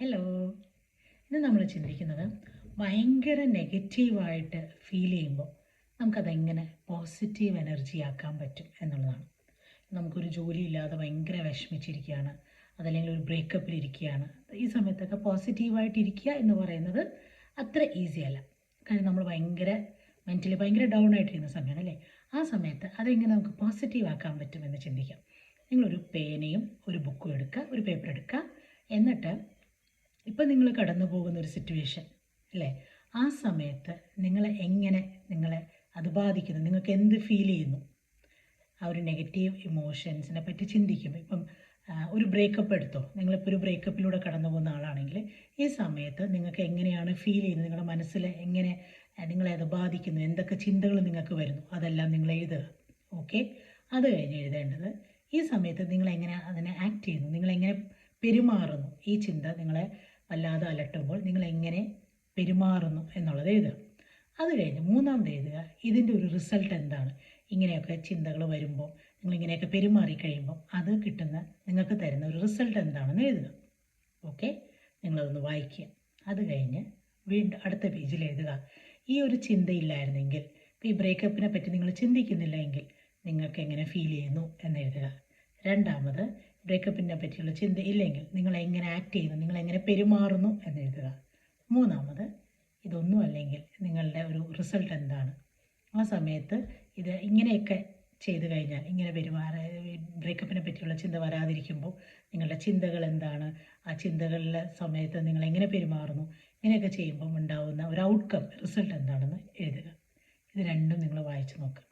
Hello ഇന്ന് നമ്മൾ ചിന്തിക്കുന്നത് ഭയങ്കര നെഗറ്റീവായിട്ട് ഫീൽ ചെയ്യുമ്പോൾ നമുക്കതെങ്ങനെ പോസിറ്റീവ് എനർജി ആക്കാൻ പറ്റും എന്നുള്ളതാണ്. നമുക്കൊരു ജോലി ഇല്ലാതെ ഭയങ്കര വിഷമിച്ചിരിക്കുകയാണ് അതല്ലെങ്കിൽ ഒരു ബ്രേക്കപ്പിൽ ഇരിക്കുകയാണ്. ഈ സമയത്തൊക്കെ പോസിറ്റീവായിട്ട് ഇരിക്കുക എന്ന് പറയുന്നത് അത്ര ഈസി അല്ല. കാരണം നമ്മൾ ഭയങ്കര മെന്റലി ഭയങ്കര ഡൗൺ ആയിട്ടിരുന്ന സമയമാണ് അല്ലേ? ആ സമയത്ത് അതെങ്ങനെ നമുക്ക് പോസിറ്റീവ് ആക്കാൻ പറ്റുമെന്ന് ചിന്തിക്കാം. നിങ്ങളൊരു പേനയും ഒരു ബുക്കും എടുക്കുക ഒരു പേപ്പർ എടുക്കുക. എന്നിട്ട് ഇപ്പം നിങ്ങൾ കടന്നു പോകുന്ന ഒരു സിറ്റുവേഷൻ അല്ലേ? ആ സമയത്ത് നിങ്ങളെ എങ്ങനെ നിങ്ങളെ അത് ബാധിക്കുന്നു? നിങ്ങൾക്ക് എന്ത് ഫീൽ ചെയ്യുന്നു? ആ ഒരു നെഗറ്റീവ് ഇമോഷൻസിനെ പറ്റി ചിന്തിക്കും ഇപ്പം ഒരു ബ്രേക്കപ്പ് എടുത്തോ? നിങ്ങളിപ്പോൾ ഒരു ബ്രേക്കപ്പിലൂടെ കടന്നു പോകുന്ന ആളാണെങ്കിൽ ഈ സമയത്ത് നിങ്ങൾക്ക് എങ്ങനെയാണ് ഫീൽ ചെയ്യുന്നത്? നിങ്ങളുടെ മനസ്സിൽ എങ്ങനെ നിങ്ങളെ അത് ബാധിക്കുന്നു? എന്തൊക്കെ ചിന്തകൾ നിങ്ങൾക്ക് വരുന്നു? അതെല്ലാം നിങ്ങൾ എഴുതുക ഓക്കെ അത് കഴിഞ്ഞ് എഴുതേണ്ടത് ഈ സമയത്ത് നിങ്ങൾ എങ്ങനെ അതിനെ ആക്ട് ചെയ്യുന്നു? നിങ്ങൾ എങ്ങനെ പെരുമാറുന്നു? ഈ ചിന്ത നിങ്ങളെ വല്ലാതെ അലട്ടുമ്പോൾ നിങ്ങൾ എങ്ങനെ പെരുമാറുന്നു എന്നുള്ളത് എഴുതുക. അത് കഴിഞ്ഞ് മൂന്നാമത് എഴുതുക ഇതിന്റെ ഒരു റിസൾട്ട് എന്താണ്? ഇങ്ങനെയൊക്കെ ചിന്തകൾ വരുമ്പോൾ നിങ്ങൾ ഇങ്ങനെയൊക്കെ പെരുമാറി കഴിയുമ്പോൾ അത് കിട്ടുന്ന നിങ്ങൾക്ക് തരുന്ന ഒരു റിസൾട്ട് എന്താണെന്ന് എഴുതുക. ഓക്കെ? നിങ്ങളതൊന്ന് വായിക്കുക. അത് കഴിഞ്ഞ് വീണ്ടും അടുത്ത പേജിൽ എഴുതുക. ഈ ഒരു ചിന്തയില്ലായിരുന്നെങ്കിൽ ഇപ്പോൾ ഈ ബ്രേക്കപ്പിനെ പറ്റി നിങ്ങൾ ചിന്തിക്കുന്നില്ല എങ്കിൽ നിങ്ങൾക്ക് എങ്ങനെ ഫീൽ ചെയ്യുന്നു എന്ന് എഴുതുക. രണ്ടാമത് ബ്രേക്കപ്പിനെ പറ്റിയുള്ള ചിന്ത ഇല്ലെങ്കിൽ നിങ്ങൾ എങ്ങനെ ആക്ട് ചെയ്യുന്നു നിങ്ങൾ എങ്ങനെ പെരുമാറുന്നു എന്ന് എഴുതുക. മൂന്നാമത് ഇതൊന്നും അല്ലെങ്കിൽ നിങ്ങളുടെ ഒരു റിസൾട്ട് എന്താണ്? ആ സമയത്ത് ഇത് ഇങ്ങനെയൊക്കെ ചെയ്തു കഴിഞ്ഞാൽ ഇങ്ങനെ പെരുമാറ ബ്രേക്കപ്പിനെ പറ്റിയുള്ള ചിന്ത വരാതിരിക്കുമ്പോൾ നിങ്ങളുടെ ചിന്തകൾ എന്താണ്? ആ ചിന്തകളിലെ സമയത്ത് നിങ്ങൾ എങ്ങനെ പെരുമാറുന്നു? ഇങ്ങനെയൊക്കെ ചെയ്യുമ്പോൾ ഉണ്ടാകുന്ന ഒരു ഔട്ട്കം റിസൾട്ട് എന്താണെന്ന് എഴുതുക. ഇത് രണ്ടും നിങ്ങൾ വായിച്ചു നോക്കുക.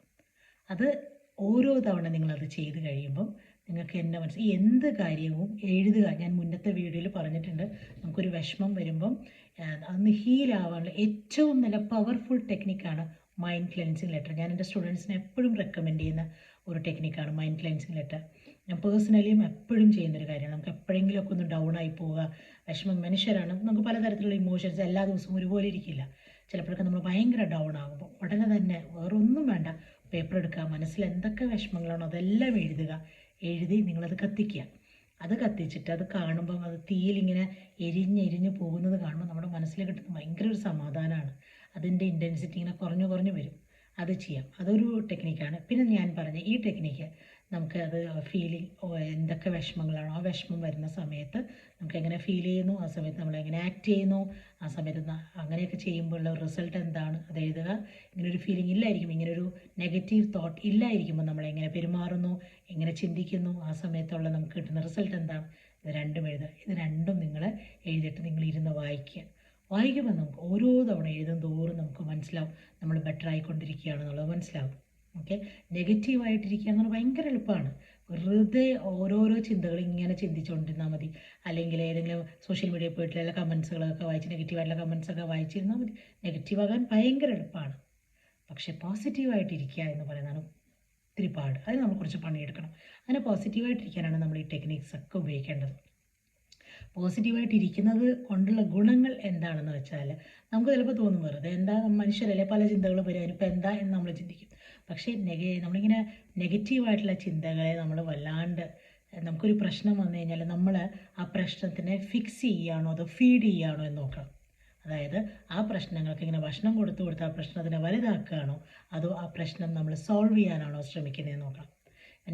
അത് ഓരോ തവണ നിങ്ങളത് ചെയ്ത് കഴിയുമ്പം നിങ്ങൾക്ക് എന്നെ മനസ്സിൽ എന്ത് കാര്യവും എഴുതുക. ഞാൻ മുന്നത്തെ വീഡിയോയിൽ പറഞ്ഞിട്ടുണ്ട്. നമുക്കൊരു വിഷമം വരുമ്പം അന്ന് ഹീലാവാനുള്ള ഏറ്റവും നല്ല പവർഫുൾ ടെക്നിക്കാണ് മൈൻഡ് ക്ലെൻസിങ് ലെറ്റർ ഞാൻ എന്റെ സ്റ്റുഡൻസിന് എപ്പോഴും റെക്കമെൻഡ് ചെയ്യുന്ന ഒരു ടെക്നിക്കാണ് മൈൻഡ് ക്ലെൻസിങ് ലെറ്റർ ഞാൻ പേഴ്സണലിയും എപ്പോഴും ചെയ്യുന്നൊരു കാര്യമാണ്. നമുക്ക് എപ്പോഴെങ്കിലുമൊക്കെ ഒന്ന് ഡൗൺ ആയി പോവുക. വിഷമം മനുഷ്യരാണ്. നമുക്ക് പലതരത്തിലുള്ള ഇമോഷൻസ് എല്ലാ ദിവസവും ഒരുപോലെ ഇരിക്കില്ല. ചിലപ്പോഴൊക്കെ നമ്മൾ ഭയങ്കര ഡൗൺ ആകുമ്പോൾ ഉടനെ തന്നെ വേറൊന്നും വേണ്ട. പേപ്പർ എടുക്കുക മനസ്സിൽ എന്തൊക്കെ വിഷമങ്ങളാണോ അതെല്ലാം എഴുതുക. എഴുതി നിങ്ങളത് കത്തിക്കുക. അത് കത്തിച്ചിട്ട് അത് കാണുമ്പം അത് തീയിലിങ്ങനെ എരിഞ്ഞെരിഞ്ഞ് പോകുന്നത് കാണുമ്പോൾ നമ്മുടെ മനസ്സിൽ കിട്ടുന്ന ഭയങ്കര ഒരു സമാധാനമാണ്. അതിന്റെ ഇന്റൻസിറ്റി ഇങ്ങനെ കുറഞ്ഞു കുറഞ്ഞു വരും. അത് ചെയ്യാം. അതൊരു ടെക്നിക്കാണ് പിന്നെ ഞാൻ പറഞ്ഞ ഈ ടെക്നിക്ക് നമുക്ക് അത് ഫീലിംഗ് എന്തൊക്കെ വിഷമങ്ങളാണോ ആ വിഷമം വരുന്ന സമയത്ത് നമുക്ക് എങ്ങനെ ഫീൽ ചെയ്യുന്നു ആ സമയത്ത് നമ്മൾ എങ്ങനെ ആക്ട് ചെയ്യുന്നു ആ സമയത്ത് അങ്ങനെയൊക്കെ ചെയ്യുമ്പോഴുള്ള റിസൾട്ട് എന്താണ് അത് എഴുതുക ഇങ്ങനെ ഒരു ഫീലിംഗ് ഇല്ലായിരിക്കും ഇങ്ങനൊരു നെഗറ്റീവ് തോട്ട് ഇല്ലായിരിക്കുമ്പോൾ നമ്മൾ എങ്ങനെ പെരുമാറുന്നു എങ്ങനെ ചിന്തിക്കുന്നു ആ സമയത്തുള്ള നമുക്ക് കിട്ടുന്ന റിസൾട്ട് എന്താണ് ഇത് രണ്ടും എഴുതുക. ഇത് രണ്ടും നിങ്ങൾ എഴുതിയിട്ട് നിങ്ങൾ ഇരുന്ന് വായിക്കുക. വായിക്കുമ്പോൾ നമുക്ക് ഓരോ തവണ എഴുതും തോറും നമുക്ക് മനസ്സിലാവും. നമ്മൾ ബെറ്റർ ആയിക്കൊണ്ടിരിക്കുകയാണെന്നുള്ളത് മനസ്സിലാവും. ഓക്കെ? നെഗറ്റീവായിട്ടിരിക്കുക എന്ന് പറഞ്ഞാൽ ഭയങ്കര എളുപ്പമാണ് വെറുതെ ഓരോരോ ചിന്തകൾ ഇങ്ങനെ ചിന്തിച്ചുകൊണ്ടിരുന്നാൽ മതി. അല്ലെങ്കിൽ ഏതെങ്കിലും സോഷ്യൽ മീഡിയയിൽ പോയിട്ടുള്ള കമൻസുകളൊക്കെ വായിച്ച് നെഗറ്റീവായിട്ടുള്ള കമൻസൊക്കെ വായിച്ചിരുന്നാൽ മതി. നെഗറ്റീവ് ആകാൻ ഭയങ്കര എളുപ്പമാണ് പക്ഷേ പോസിറ്റീവായിട്ടിരിക്കുക എന്ന് പറയുന്നതാണ് ഒത്തിരി പാട്. അതിന് നമ്മൾ കുറച്ച് പണിയെടുക്കണം. അങ്ങനെ പോസിറ്റീവായിട്ടിരിക്കാനാണ് നമ്മൾ ഈ ടെക്നിക്സ് ഒക്കെ ഉപയോഗിക്കേണ്ടത്. പോസിറ്റീവായിട്ട് ഇരിക്കുന്നത് കൊണ്ടുള്ള ഗുണങ്ങൾ എന്താണെന്ന് വെച്ചാൽ നമുക്ക് ചിലപ്പോൾ തോന്നും വെറുതെ എന്താ മനുഷ്യരല്ലേ പല ചിന്തകൾ വരും. അതിനിപ്പോൾ എന്താ എന്ന് നമ്മൾ ചിന്തിക്കും. പക്ഷേ നെഗ നമ്മളിങ്ങനെ നെഗറ്റീവായിട്ടുള്ള ചിന്തകളെ നമ്മൾ വല്ലാണ്ട് നമുക്കൊരു പ്രശ്നം വന്നു കഴിഞ്ഞാൽ നമ്മൾ ആ പ്രശ്നത്തിനെ ഫിക്സ് ചെയ്യുകയാണോ അതോ ഫീഡ് ചെയ്യുകയാണോ എന്ന് നോക്കണം. അതായത് ആ പ്രശ്നങ്ങൾക്ക് ഇങ്ങനെ ഭക്ഷണം കൊടുത്തു കൊടുത്ത് ആ പ്രശ്നത്തിനെ വലുതാക്കുകയാണോ അതോ ആ പ്രശ്നം നമ്മൾ സോൾവ് ചെയ്യാനാണോ ശ്രമിക്കുന്നതെന്ന് നോക്കണം.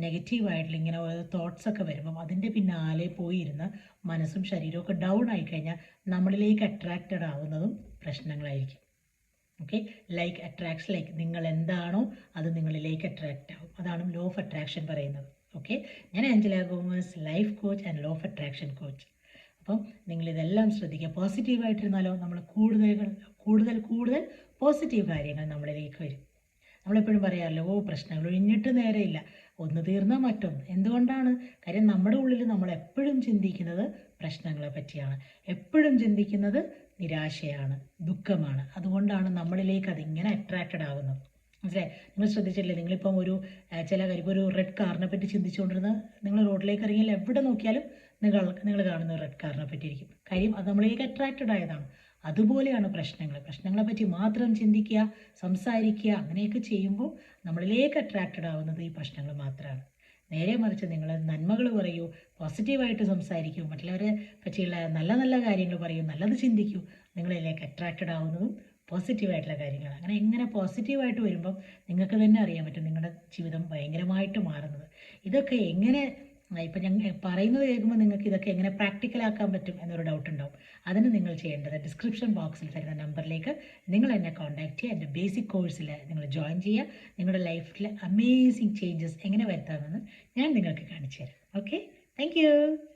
നെഗറ്റീവായിട്ടുള്ള ഇങ്ങനെ ഓരോ തോട്ട്സ് ഒക്കെ വരുമ്പം അതിന്റെ പിന്നാലെ പോയിരുന്ന് മനസ്സും ശരീരവും ഒക്കെ ഡൗൺ ആയി കഴിഞ്ഞാൽ നമ്മളിലേക്ക് അട്രാക്റ്റഡ് ആവുന്നതും പ്രശ്നങ്ങളായിരിക്കും. ഓക്കെ ലൈക്ക് അട്രാക്ഷൻ ലൈക്ക് നിങ്ങൾ എന്താണോ നിങ്ങളിലേക്ക് അട്രാക്റ്റ് ആവും. അതാണ് ലോ ഓഫ് അട്രാക്ഷൻ പറയുന്നത്. ഓക്കെ ഞാൻ Angela Gomes life coach and law of attraction coach അപ്പം നിങ്ങളിതെല്ലാം ശ്രദ്ധിക്കുക. പോസിറ്റീവായിട്ടിരുന്നാലോ നമ്മൾ കൂടുതൽ കൂടുതൽ കൂടുതൽ പോസിറ്റീവ് കാര്യങ്ങൾ നമ്മളിലേക്ക് വരും. നമ്മളെപ്പോഴും പറയാമല്ലോ ഓ പ്രശ്നങ്ങൾ ഒഴിഞ്ഞിട്ട് നേരെയില്ല. ഒന്ന് തീർന്നാൽ മറ്റൊന്ന് എന്തുകൊണ്ടാണ്? കാര്യം നമ്മുടെ ഉള്ളിൽ നമ്മൾ എപ്പോഴും ചിന്തിക്കുന്നത് പ്രശ്നങ്ങളെ പറ്റിയാണ്. എപ്പോഴും ചിന്തിക്കുന്നത് നിരാശയാണ് ദുഃഖമാണ്. അതുകൊണ്ടാണ് നമ്മളിലേക്ക് അതിങ്ങനെ അട്രാക്റ്റഡ് ആകുന്നത് മനസ്സിലായി? നിങ്ങൾ ശ്രദ്ധിച്ചില്ലേ നിങ്ങളിപ്പം ഒരു ചില കാര്യം ഒരു റെഡ് കാറിനെ പറ്റി ചിന്തിച്ചുകൊണ്ടിരുന്ന നിങ്ങൾ റോഡിലേക്ക് ഇറങ്ങിയാൽ എവിടെ നോക്കിയാലും നിങ്ങൾ നിങ്ങൾ കാണുന്ന റെഡ് കാറിനെ പറ്റിയിരിക്കും കാര്യം അത് നമ്മളിലേക്ക് അട്രാക്റ്റഡ് ആയതാണ്. അതുപോലെയാണ് പ്രശ്നങ്ങൾ. പ്രശ്നങ്ങളെ പറ്റി മാത്രം ചിന്തിക്കുക സംസാരിക്കുക അങ്ങനെയൊക്കെ ചെയ്യുമ്പോൾ നമ്മളിലേക്ക് അട്രാക്റ്റഡ് ആവുന്നത് ഈ പ്രശ്നങ്ങൾ മാത്രമാണ്. നേരെ മറിച്ച് നിങ്ങൾ നന്മകൾ പറയൂ പോസിറ്റീവായിട്ട് സംസാരിക്കൂ മറ്റുള്ളവരെ പറ്റിയുള്ള നല്ല നല്ല കാര്യങ്ങൾ പറയൂ നല്ലത് ചിന്തിക്കൂ നിങ്ങളിലേക്ക് അട്രാക്റ്റഡ് ആവുന്നതും പോസിറ്റീവായിട്ടുള്ള കാര്യങ്ങളാണ്. അങ്ങനെ എങ്ങനെ പോസിറ്റീവായിട്ട് വരുമ്പം നിങ്ങൾക്ക് തന്നെ അറിയാൻ പറ്റും നിങ്ങളുടെ ജീവിതം ഭയങ്കരമായിട്ട് മാറുന്നത്. ഇതൊക്കെ എങ്ങനെ ഇപ്പം ഞങ്ങൾ പറയുന്നത് കേൾക്കുമ്പോൾ നിങ്ങൾക്ക് ഇതൊക്കെ എങ്ങനെ പ്രാക്ടിക്കലാക്കാൻ പറ്റും എന്നൊരു ഡൗട്ട് ഉണ്ടാവും. അതിന് നിങ്ങൾ ചെയ്യേണ്ടത് ഡിസ്ക്രിപ്ഷൻ ബോക്സിൽ തരുന്ന നമ്പറിലേക്ക് നിങ്ങൾ എന്നെ കോൺടാക്ട് ചെയ്യുക. എന്റെ ബേസിക് കോഴ്സിൽ നിങ്ങൾ ജോയിൻ ചെയ്യുക. നിങ്ങളുടെ ലൈഫിൽ അമേസിങ് ചേഞ്ചസ് എങ്ങനെ വരുത്താമെന്ന് ഞാൻ നിങ്ങൾക്ക് കാണിച്ചു തരാം. Okay thank